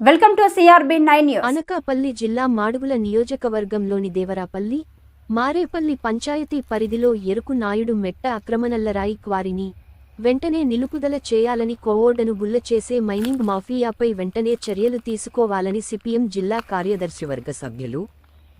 Welcome to CRB nine Anakapalli జిల్లా మాడుగుల నియోజకవర్గంలోని దేవరాపల్లి మారేపల్లి పంచాయతీ పరిధిలో ఎరుకు నాయుడు మెట్ట అక్రమనల్లరాయి క్వారిని వెంటనే నిలుపుదల చేయాలని కోవోడను గుల్ల చేసే మైనింగ్ మాఫియాపై వెంటనే చర్యలు తీసుకోవాలని సిపిఎం జిల్లా కార్యదర్శివర్గ సభ్యులు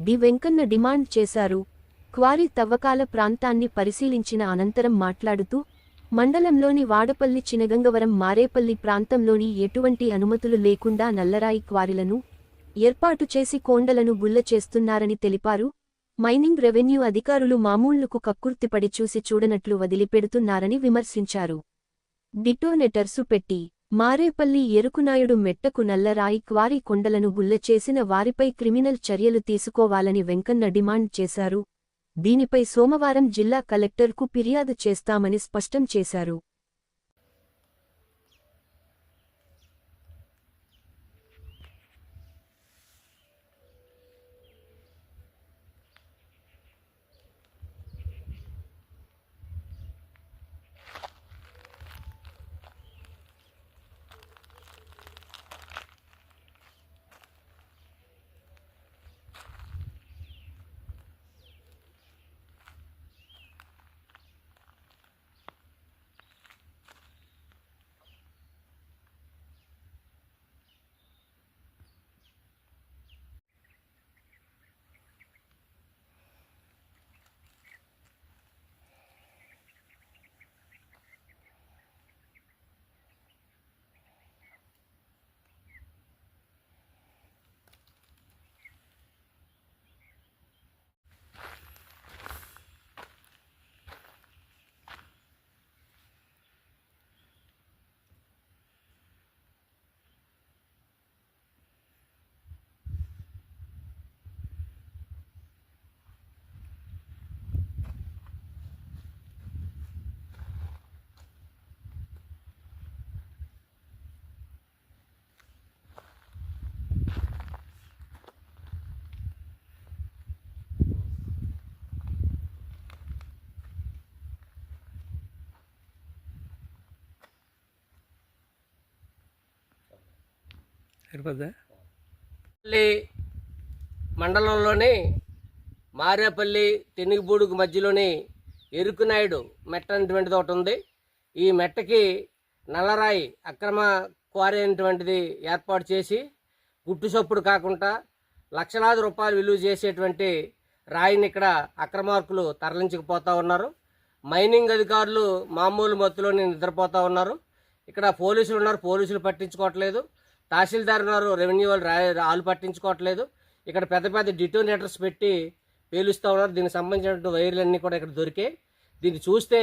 డి వెంకన్న డిమాండ్ చేశారు. క్వారీ తవ్వకాల ప్రాంతాన్ని పరిశీలించిన అనంతరం మాట్లాడుతూ మండలంలోని వాడపల్లి చినగంగవరం మారేపల్లి ప్రాంతంలోని ఎటువంటి అనుమతులు లేకుండా నల్లరాయి క్వారీలను ఏర్పాటు చేసి కోండలను గుల్ల చేస్తున్నారని తెలిపారు. మైనింగ్ రెవెన్యూ అధికారులు మామూళ్ళకు కక్కుర్తిపడి చూసి చూడనట్లు వదిలిపెడుతున్నారని విమర్శించారు. డిటోనెటర్సు పెట్టి మారేపల్లి ఎరుకునాయుడు మెట్టకు నల్లరాయి క్వారీ కొండలను గుల్ల చేసిన వారిపై క్రిమినల్ చర్యలు తీసుకోవాలని వెంకన్న డిమాండ్ చేశారు. దీనిపై సోమవారం జిల్లా కలెక్టర్కు ఫిర్యాదు చేస్తామని స్పష్టం చేశారు. సరిపోద్దా? పల్లి మండలంలోని మారేపల్లి తెనుగుబూడుకు మధ్యలోని ఎరుకునాయుడు మెట్ట అనేటువంటిది ఒకటి ఉంది. ఈ మెట్టకి నల్లరాయి అక్రమ క్వారీ అనేటువంటిది ఏర్పాటు చేసి గుట్టు చప్పుడు కాకుండా లక్షలాది రూపాయలు విలువ చేసేటువంటి రాయిని ఇక్కడ అక్రమార్కులు తరలించకపోతూ ఉన్నారు. మైనింగ్ అధికారులు మామూలు మత్తులోనే నిద్రపోతూ ఉన్నారు. ఇక్కడ పోలీసులు ఉన్నారు పోలీసులు పట్టించుకోవట్లేదు. తహసీల్దార్ గారు రెవెన్యూ వాళ్ళు రా వాళ్ళు పట్టించుకోవట్లేదు. ఇక్కడ పెద్ద పెద్ద డిటోనేటర్స్ పెట్టి పేలుస్తూ ఉన్నారు. దీనికి సంబంధించినటువంటి వైర్లన్నీ కూడా ఇక్కడ దొరికాయి. దీన్ని చూస్తే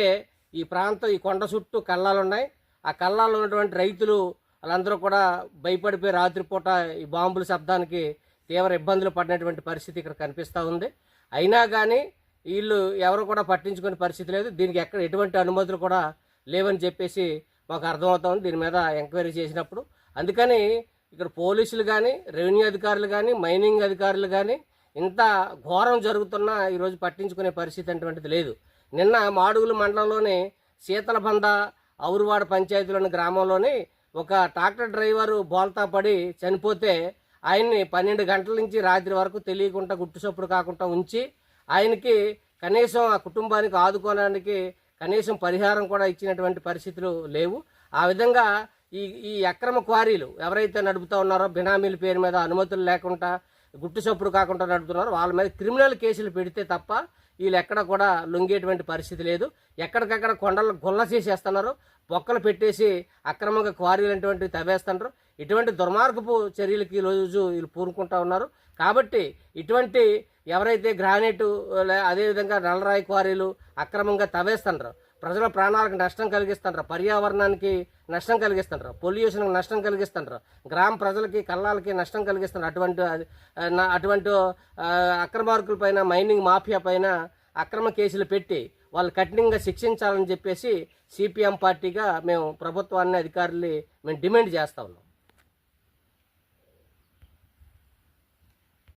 ఈ ప్రాంతం ఈ కొండ చుట్టూ కళ్ళాలు ఉన్నాయి. ఆ కళ్ళాలు ఉన్నటువంటి రైతులు వాళ్ళందరూ కూడా భయపడిపోయి రాత్రిపూట ఈ బాంబుల శబ్దానికి తీవ్ర ఇబ్బందులు పడినటువంటి పరిస్థితి ఇక్కడ కనిపిస్తూ ఉంది. అయినా కానీ వీళ్ళు ఎవరు కూడా పట్టించుకునే పరిస్థితి లేదు. దీనికి ఎక్కడ ఎటువంటి అనుమతులు కూడా లేవని చెప్పేసి మాకు అర్థమవుతుంది దీని మీద ఎంక్వైరీ చేసినప్పుడు అందుకని ఇక్కడ పోలీసులు కానీ రెవెన్యూ అధికారులు కానీ మైనింగ్ అధికారులు కానీ ఇంత ఘోరం జరుగుతున్నా ఈరోజు పట్టించుకునే పరిస్థితి అటువంటిది లేదు. నిన్న మాడుగుల మండలంలోని శీతలబంద ఔరువాడ పంచాయతీలోని గ్రామంలోని ఒక ట్రాక్టర్ డ్రైవరు బోల్తా పడి చనిపోతే ఆయన్ని పన్నెండు గంటల నుంచి రాత్రి వరకు తెలియకుండా గుట్టుచొప్పుడు కాకుండా ఉంచి ఆయనకి కనీసం ఆ కుటుంబానికి ఆదుకోవడానికి కనీసం పరిహారం కూడా ఇచ్చినటువంటి పరిస్థితులు లేవు. ఆ విధంగా ఈ ఈ అక్రమ క్వారీలు ఎవరైతే నడుపుతా ఉన్నారో బినామీల పేరు మీద అనుమతులు లేకుండా గుట్టు చప్పుడు కాకుండా నడుపుతున్నారో వాళ్ళ మీద క్రిమినల్ కేసులు పెడితే తప్ప వీళ్ళు ఎక్కడ కూడా లొంగేటువంటి పరిస్థితి లేదు. ఎక్కడికక్కడ కొండలు గుల్ల చేసేస్తున్నారు బొక్కలు పెట్టేసి అక్రమంగా క్వారీలు అటువంటివి తవ్వేస్తున్నారు. ఇటువంటి దుర్మార్గపు చర్యలకి ఈ రోజు వీళ్ళు పూనుకుంటా ఉన్నారు. కాబట్టి ఇటువంటి ఎవరైతే గ్రానైట్ లే- అదేవిధంగా నల్లరాయి క్వారీలు అక్రమంగా తవ్వేస్తున్నారు ప్రజల ప్రాణాలకు నష్టం కలిగిస్తుంటారు పర్యావరణానికి నష్టం కలిగిస్తుంటారు పొల్యూషన్కి నష్టం కలిగిస్తుంటారు గ్రామ ప్రజలకి కళ్ళాలకి నష్టం కలిగిస్తున్నారు అటువంటి అటువంటి అక్రమార్కుల పైన మైనింగ్ మాఫియా పైన అక్రమ కేసులు పెట్టి వాళ్ళు కఠినంగా శిక్షించాలని చెప్పేసి సిపిఎం పార్టీగా మేము ప్రభుత్వాన్ని అధికారుల్ని మేము డిమాండ్ చేస్తా ఉన్నాం.